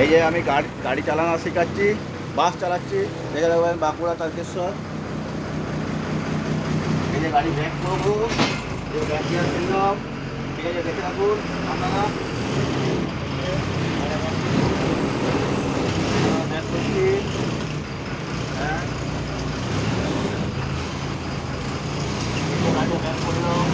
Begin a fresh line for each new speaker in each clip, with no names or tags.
এই যে আমি গাড়ি গাড়ি চালানো শেখাচ্ছি, বাস চালাচ্ছি, দেখে দেখবেন বাঁকুড়া তারকেশ্বর এই যে গাড়ি ব্যাক করব, এই ব্যাক গিয়ার দিলাম ঠিক আছে, দেখে থাকুন আপনারা। ব্যাক করছি। হ্যাঁ। ব্যাক করলাম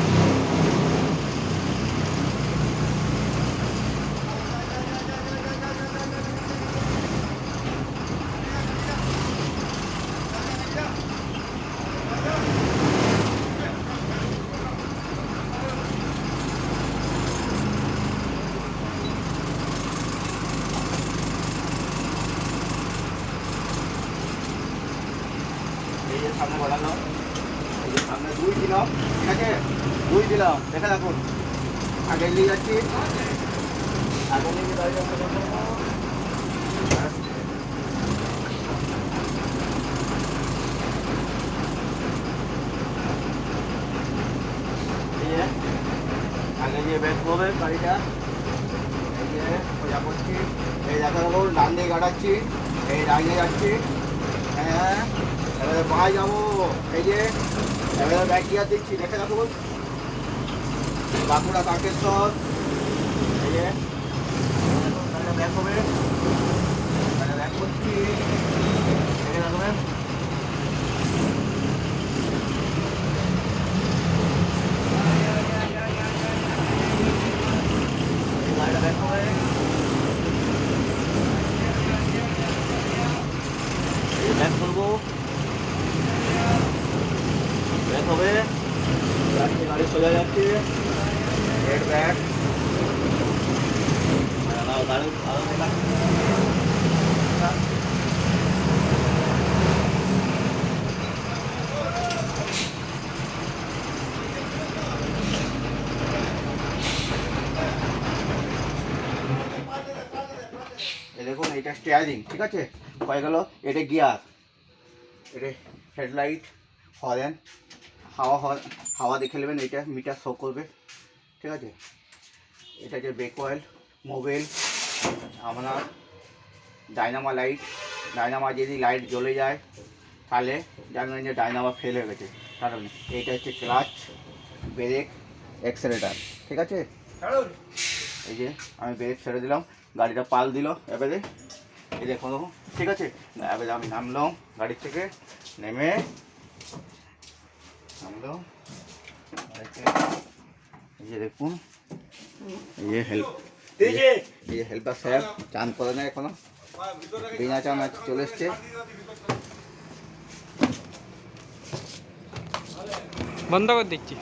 সামনে বাড়ানো এই যে সামনে দুই দিলাম। ঠিক আছে? দুই দিলাম। দেখে রাখুন। আগে নিয়ে যাচ্ছি। আগে নিয়ে গিয়ে দাঁড়িয়ে এই যে, আগে যে ব্যাক করবে গাড়িটা এই যে সোজা করছি এই দেখা যাব ডান দিয়ে কাটাচ্ছি। এই ডাইনে যাচ্ছি। হ্যাঁ। এবারে বাঁ যাব এই যে এবারে গিয়ার দিচ্ছি দেখে রাখুন বাঁকুড়া কাকেশ্বর এই যে ব্যাক হবে ব্যাক করছি দেখে রাখবেন এই গাড়িটা ব্যাক হবে ব্যাক করব ব্যাক হবে যাচ্ছে গাড়ি যাচ্ছে হেড ব্যাক গাড়ি দেখুন এটা স্টিয়ারিং ঠিক আছে? হয়ে গেল, এটা গিয়ার এটা হেডলাইট হরেন হাওয়া হর- হাওয়া দেখে নেবেন এটা মিটার শো করবে। ঠিক আছে? এটা যে ব্রেক অয়েল মোবিল আপনার ডাইনামা লাইট ডাইনামা যদি লাইট জ্বলে যায় তাহলে জানবেন যে ডাইনামা ফেল হয়ে গেছে। কারণ এইটা হচ্ছে ক্লাচ ব্রেক এক্সেলেটার ঠিক আছে? এই যে আমি ব্রেক ছেড়ে দিলাম গাড়িটা পাল দিল এবারে এই দেখুন। ঠিক আছে? এবারে আমি নামলাম গাড়ি থেকে নেমে নামলাম গাড়ি থেকে। এই যে দেখুন এই যে হেল্প এই যে হেল্পার স্যার চান করে না এখনও বিনা চান আজ চলে এসছে
বন্ধ করে দিচ্ছি